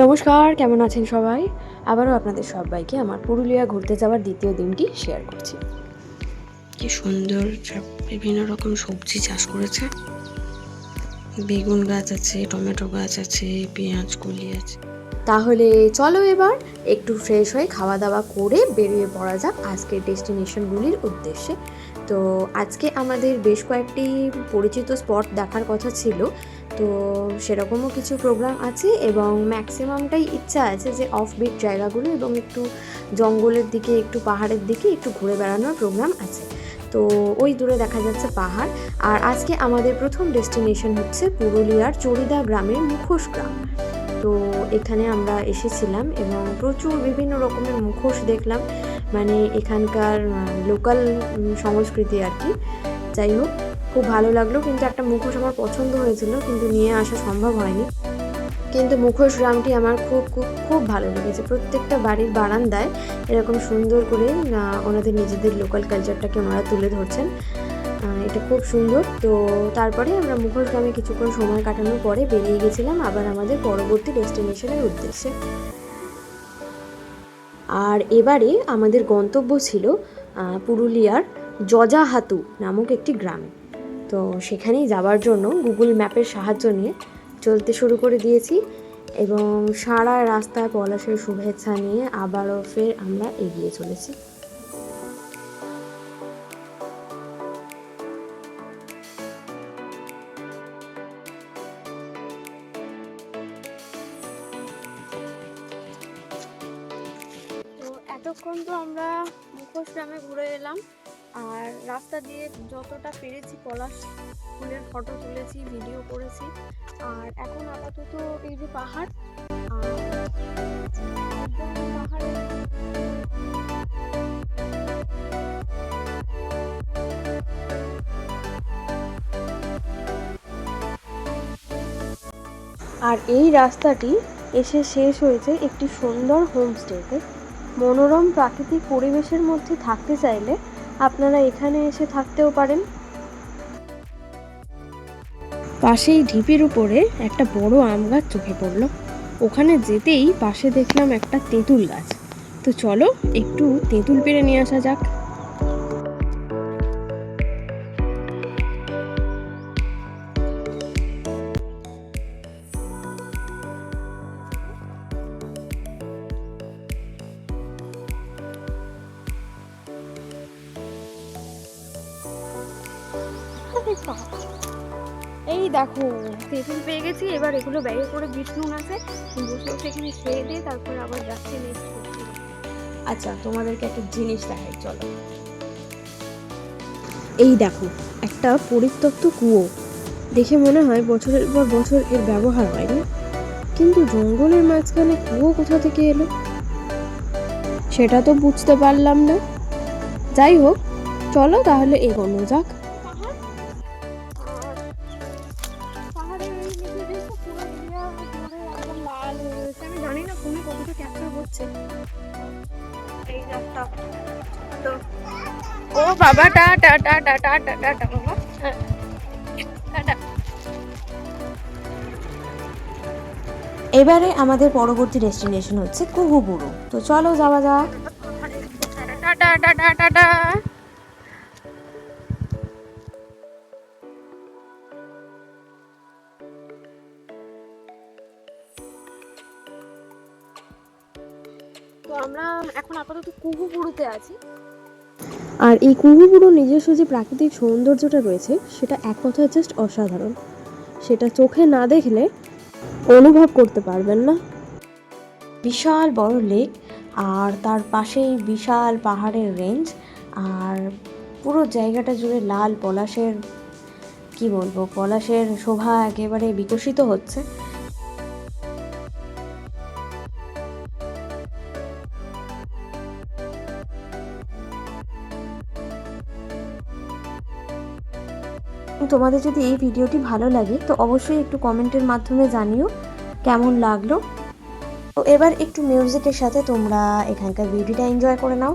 নমস্কার কেমন আছেন সবাই? আবারও আপনাদের সবাইকে আমার পুরুলিয়া ঘুরতে যাওয়ার দ্বিতীয় দিনটি শেয়ার করছি। কি সুন্দর বিভিন্ন রকম সবজি চাষ করেছে। বেগুন গাছ আছে টমেটো গাছ আছে পেঁয়াজ কলি আছে। তাহলে চলো এবার একটু ফ্রেশ হয়ে খাওয়া দাওয়া করে বেরিয়ে পড়া যাক আজকের ডেস্টিনেশনগুলির উদ্দেশ্যে। তো আজকে আমাদের বেশ কয়েকটি পরিচিত স্পট দেখার কথা ছিল। তো সেরকমও কিছু প্রোগ্রাম আছে এবং ম্যাক্সিমামটাই ইচ্ছা আছে যে অফ বিট জায়গাগুলো এবং একটু জঙ্গলের দিকে, একটু পাহাড়ের দিকে একটু ঘুরে বেড়ানোর প্রোগ্রাম আছে। তো ওই দূরে দেখা যাচ্ছে পাহাড়। আর আজকে আমাদের প্রথম ডেস্টিনেশন হচ্ছে পুরুলিয়ার চরিদা গ্রামের মুখোশ গ্রাম। তো এখানে আমরা এসেছিলাম এবং প্রচুর বিভিন্ন রকমের মুখোশ দেখলাম। মানে এখানকার লোকাল সংস্কৃতি আর কি। যাই হোক খুব ভালো লাগল, কিন্তু একটা মুখোশ আমার পছন্দ হয়েছিল, কিন্তু নিয়ে আসা সম্ভব হয়নি। কিন্তু মুখোশ গ্রামটি আমার খুব খুব খুব ভালো লেগেছে। প্রত্যেকটা বাড়ির বারান্দায় এরকম সুন্দর করে ওনাদের নিজেদের লোকাল কালচারটাকে ওনারা তুলে ধরছেন। এটা খুব সুন্দর। তো তারপরে আমরা মুখোশ গ্রামে কিছুক্ষণ সময় কাটানোর পরে বেরিয়ে গেছিলাম আবার আমাদের পরবর্তী ডেস্টিনেশনের উদ্দেশ্যে। আর এবারে আমাদের গন্তব্য ছিল পুরুলিয়ার জজাহাতু নামক একটি গ্রামে। তো সেখানেই যাওয়ার জন্য গুগল ম্যাপের সাহায্য নিয়ে চলতে শুরু করে দিয়েছি এবং সারা রাস্তায় পলাশের শুভেচ্ছা নিয়ে আবারও ফের আমরা এগিয়ে চলেছি। এতক্ষণ তো আমরা মুখোশ গ্রামে ঘুরে এলাম। আর রাস্তা দিয়ে যতটা পেরেছি পলাশ ফুলের ফটো তুলেছি ভিডিও করেছি। আর এখন আপাতত এই যে পাহাড়, আর আর এই রাস্তাটি এসে শেষ হয়েছে একটি সুন্দর হোমস্টেতে মনোরম প্রাকৃতিক পরিবেশের মধ্যে থাকতে চাইলে আপনারা এখানে এসে থাকতেও পারেন। পাশেই ঢিপির উপরে একটা বড় আম গাছ চোখে পড়ল। ওখানে যেতেই পাশে দেখলাম একটা তেঁতুল গাছ। তো চলো একটু তেঁতুল পেরে নিয়ে আসা যাক। এই দেখো তেঁতুল পেয়ে গেছি, এবার এগুলো ব্যাগে করে বিষ্ণু আছে, বসে বসে এখানে খেয়ে দিয়ে তারপরে আবার যাচ্ছি নেক্সট আচ্ছা তোমাদেরকে একটা জিনিস দেখাই, চলো। এই দেখো, একটা পরিত্যক্ত কুয়ো। দেখে মনে হয় বছরের পর বছর এর ব্যবহার হয়নি, কিন্তু জঙ্গলের মাঝখানে কুয়ো কোথা থেকে এলো? সেটা তো বুঝতে পারলাম না। যাই হোক, চলো তাহলে এগোনো যাক। বাবা টা টা টা টা টা টা টা টা বাবা হ্যাঁ, টাটা এবারে আমাদের পরবর্তী ডেস্টিনেশন হচ্ছে কুহুবুরু তো চলো যাওয়া যাক টাটা টাটা টাটা তো আমরা এখন আপাতত কুহুবুরুতে আছি আর এই কুহুবুরুর নিজস্ব যে প্রাকৃতিক সৌন্দর্যটা রয়েছে, সেটা এক কথায় জাস্ট অসাধারণ। সেটা চোখে না দেখলে অনুভব করতে পারবেন না। বিশাল বড় লেক আর তার পাশেই বিশাল পাহাড়ের রেঞ্জ আর পুরো জায়গাটা জুড়ে লাল পলাশের, কি বলব, পলাশের শোভা একেবারে বিকশিত হচ্ছে। তোমাদের যদি এই ভিডিওটি ভালো লাগে, তো অবশ্যই একটু কমেন্টের মাধ্যমে জানিও কেমন লাগল। তো এবার একটু মিউজিকের সাথে তোমরা এখানকার ভিডিওটা এনজয় করে নাও।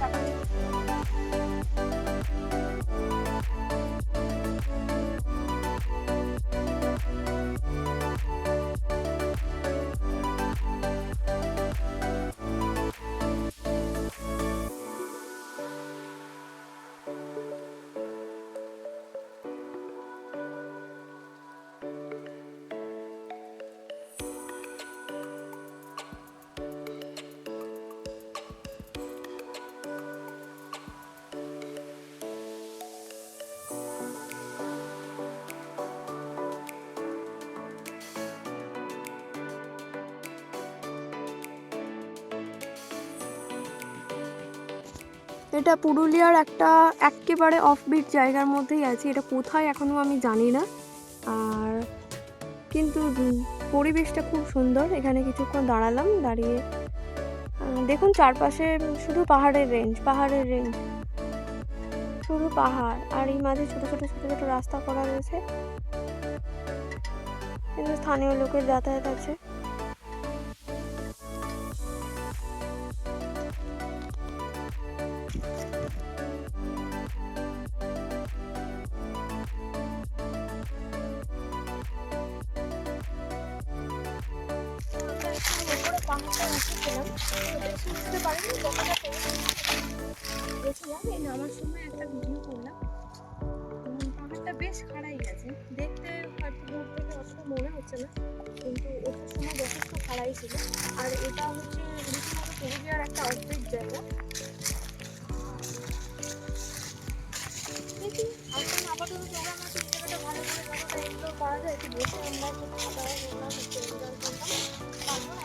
টাটা। এটা পুরুলিয়ার একটা একেবারে অফবিট জায়গার মধ্যেই আছে, এটা কোথায় এখনও আমি জানি না। আর কিন্তু পরিবেশটা খুব সুন্দর, এখানে কিছুক্ষণ দাঁড়ালাম, দাঁড়িয়ে দেখুন চারপাশে শুধু পাহাড়ের রেঞ্জ পাহাড়ের রেঞ্জ শুধু পাহাড়, আর এই মাঝে ছোট ছোট ছোট ছোট রাস্তা করা রয়েছে। কিন্তু স্থানীয় লোকের যাতায়াত আছে। নামার সময় একটা ভিডিও করলাম। পাহাড়টা বেশ খাড়াই গেছে। দেখতে থেকে অত মনে হচ্ছে না, কিন্তু ওঠার সময় যথেষ্ট খাড়াই ছিল। আর এটা হচ্ছে রীতিমতো পুরুলিয়ার একটা অদ্ভুত জায়গা। জায়গাটা যায় আমরা আমরা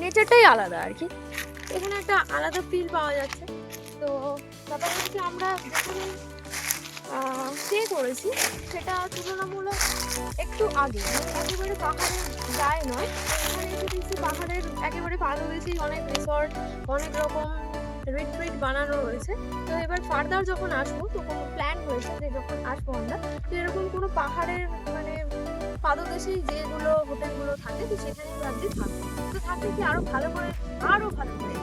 নেচারটাই আলাদা আর কি। এখানে একটা আলাদা ফিল পাওয়া যাচ্ছে। তো ব্যাপার হচ্ছে আমরা স্টে করেছি, সেটা তুলনামূলক একটু আগে। একেবারে পাহাড়ের গায়ে নয়। এখানে এসে দেখছি পাহাড়ের একেবারে পাদদেশেই অনেক রিসর্ট অনেক রকম রিট্রিট বানানো রয়েছে। তো এবার ফার্দার যখন আসব, তখন প্ল্যান হয়েছে যে যখন আসব আমরা, তো এরকম কোনো পাহাড়ের মানে পাদদেশেই যেগুলো হোটেলগুলো থাকে, তো সেখানেই ভাবছি থাকব। তো থাকলে কি আরও ভালো করে, আরও ভালো করে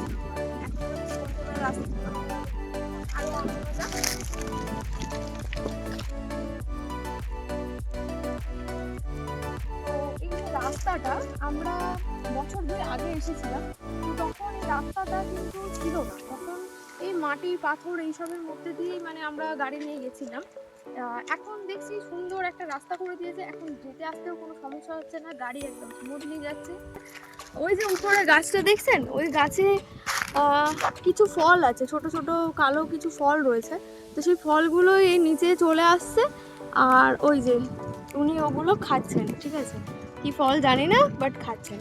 রাস্তাটা, আমরা বছর দুই আগে এসেছিলাম তখন এই রাস্তাটা কিন্তু ছিল না। তখন এই মাটি, পাথর এইসবের মধ্যে দিয়েই মানে আমরা গাড়ি নিয়ে গেছিলাম। এখন দেখছি সুন্দর একটা রাস্তা করে দিয়েছে। এখন যেতে আসতেও কোনো সমস্যা হচ্ছে না, গাড়ি একদম স্মুথলি যাচ্ছে। ওই যে উপরে গাছটা দেখছেন? ওই গাছে কিছু ফল আছে, ছোট ছোট কালো কিছু ফল রয়েছে। তো সেই ফলগুলো এই নিচে চলে আসছে। আর ওই যে উনি ওগুলো খাচ্ছেন, ঠিক আছে? কি ফল জানি না বাট খাচ্ছেন।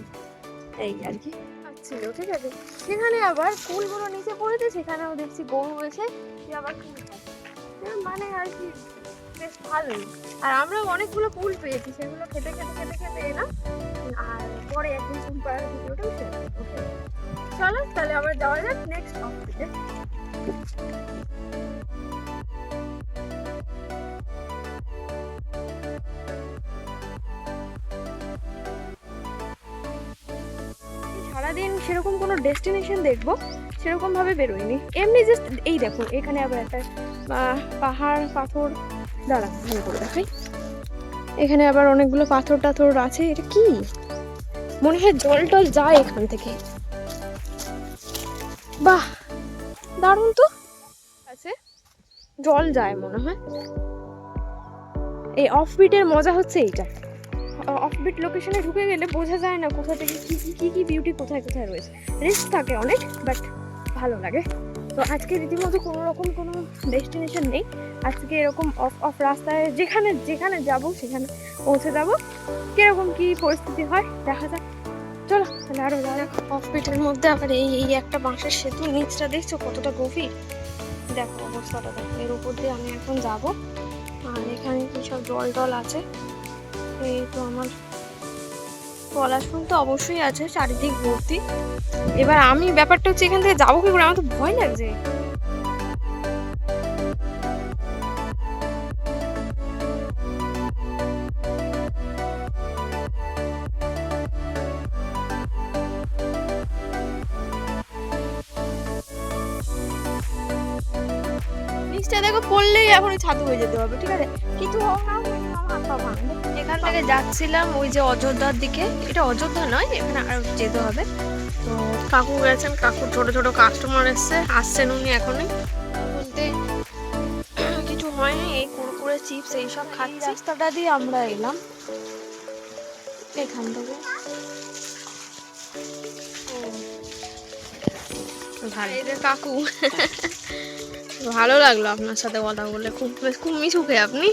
এই আর কি। খাচ্ছিল, ঠিক আছে? সেখানে আবার ফুলগুলো নিচে পড়েছে, সেখানেও দেখছি গরু এসে সে আবার ফুল খাচ্ছে। মানে আর কি, বেশ ভালোই। আর আমরাও অনেকগুলো ফুল পেয়েছি, সেগুলো খেতে খেতে খেতে খেতে এলাম। আর পরে একদিন চুল পাড়ার ভিডিওটাও চলো, তাহলে আবার যাওয়া যাক নেক্সট অফিসে সারাদিন সেরকম কোনো ডেস্টিনেশন দেখব সেরকম ভাবে বেরোয়নি এমনি জাস্ট এই দেখো, এখানে আবার একটা পাহাড়, পাথর, দাঁড়া, ভালো করে দেখাই। এখানে আবার অনেকগুলো পাথর টাথর আছে, এটা কি? মনে হয় জল টল যায় এখান থেকে। বাহ, দারুণ তো। আছে, জল যায় মনে হয়। এই অফবিটের মজা হচ্ছে এইটা। অফবিট লোকেশনে ঢুকে গেলে বোঝা যায় না কোথা থেকে কি কি কি কি বিউটি কোথায় কোথায় রয়েছে। রিস্ক থাকে অনেক বাট ভালো লাগে। তো আজকে রীতিমতো কোনো রকম কোনো ডেস্টিনেশন নেই। আজকে এরকম অফ অফ রাস্তায় যেখানে যেখানে যাব সেখানে পৌঁছে যাব। কীরকম কি পরিস্থিতি হয়, দেখা যাক। চলো, তাহলে আরও যাওয়া যাক। হসপিটালের মধ্যে আবার এই এই একটা বাঁশের সেতু, নিচটা দেখছ কতটা গভীর? দেখো অবস্থাটা, দেখো। এর উপর দিয়ে আমি এখন যাব। আর এখানে কি সব জল টল আছে? এই তো আমার পলাশফুল তো অবশ্যই আছে চারিদিক ভর্তি। এবার আমি ব্যাপারটা হচ্ছে এখান থেকে যাব কি করে? আমার তো ভয় লাগছে। হয়ে যেতে হবে ঠিক আছে? কিছু হোক না। এখান থেকে যাচ্ছিলাম ওই যে অযোধ্যার দিকে। এটা অযোধ্যা নয় এখানে আরও যেতে হবে। তো কাকু গেছেন কাকুর ছোট ছোট কাস্টমার এসছে আসছেন উনি এখনই। বলতে কিছু হয়নি এই কুরকুরে চিপস এইসব খাচ্ছি। রাস্তাটা দিয়ে আমরা এলাম। এখান থেকে। কাকু। ভালো লাগল আপনার সাথে কথা বলে। খুব বেশ খুব মিশুকে আপনি।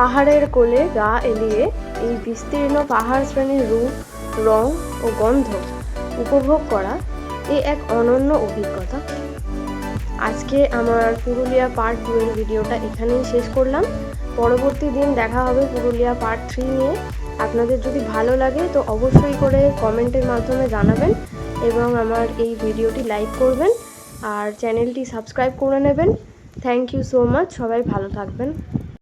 পাহাড়ের কোলে গা এলিয়ে এই বিস্তীর্ণ পাহাড় শ্রেণির রূপ, রং ও গন্ধ উপভোগ করা এ এক অনন্য অভিজ্ঞতা। আজকে আমার পুরুলিয়া পার্ট টু এর ভিডিওটা এখানেই শেষ করলাম। পরবর্তী দিন দেখা হবে পুরুলিয়া পার্ট থ্রি নিয়ে। আপনাদের যদি ভালো লাগে তো অবশ্যই করে কমেন্টের মাধ্যমে জানাবেন এবং আমার এই ভিডিওটি লাইক করবেন। আর চ্যানেলটি সাবস্ক্রাইব করে নেবেন। থ্যাংক ইউ সো মাচ সবাই ভালো থাকবেন।